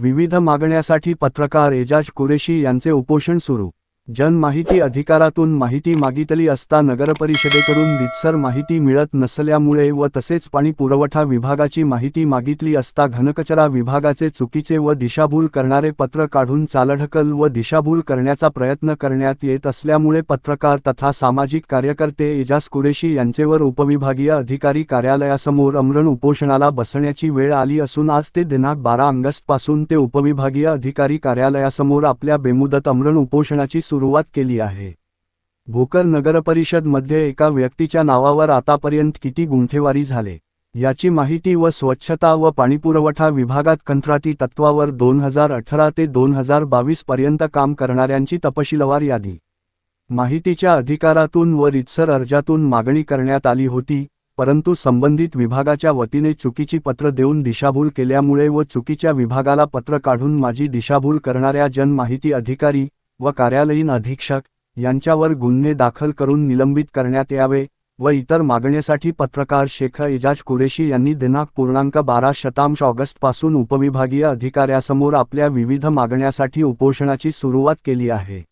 विविध मागण्यासाठी पत्रकार एजाज कुरेशी यांचे उपोषण सुरू. जनमाहिती अधिकारातून माहिती मागितली असता नगरपरिषदेकडून रितसर माहिती मिळत नसल्यामुळे व तसेच पाणी पुरवठा विभागाची माहिती मागितली असता घनकचरा विभागाचे चुकीचे व दिशाभूल करणारे पत्र काढून चालढकल व दिशाभूल करण्याचा प्रयत्न करण्यात येत असल्यामुळे पत्रकार तथा सामाजिक कार्यकर्ते एजाज कुरेशी यांचेवर उपविभागीय अधिकारी कार्यालयासमोर अमरण उपोषणाला बसण्याची वेळ आली असून आज ते दिनांक बारा ऑगस्टपासून ते उपविभागीय अधिकारी कार्यालयासमोर आपल्या बेमुदत अमरण उपोषणाची सुरुवात केली आहे. भोकर नगरपरिषदमध्ये एका व्यक्तीच्या नावावर आतापर्यंत किती गुंठेवारी झाले याची माहिती व स्वच्छता व पाणीपुरवठा विभागात कंत्राटी तत्वावर दोन हजार अठरा ते दोन हजार बावीस पर्यंत काम करणाऱ्यांची तपशीलवार यादी. माहितीच्या अधिकारातून व रितसर अर्जातून मागणी करण्यात आली होती परंतु संबंधित विभागाच्या वतीने चुकीची पत्र देऊन दिशाभूल केल्यामुळे व चुकीच्या विभागाला पत्र काढून माझी दिशाभूल करणाऱ्या जनमाहिती अधिकारी व कार्यालयीन अधीक्षक यांच्यावर गुन्हे दाखल करून निलंबित करण्यात यावे व इतर मागण्यासाठी पत्रकार शेख एजाज कुरेशी यांनी दिनांक पूर्णांक बारा शतांश ऑगस्टपासून उपविभागीय अधिकाऱ्यासमोर आपल्या विविध मागण्यासाठी उपोषणाची सुरुवात केली आहे.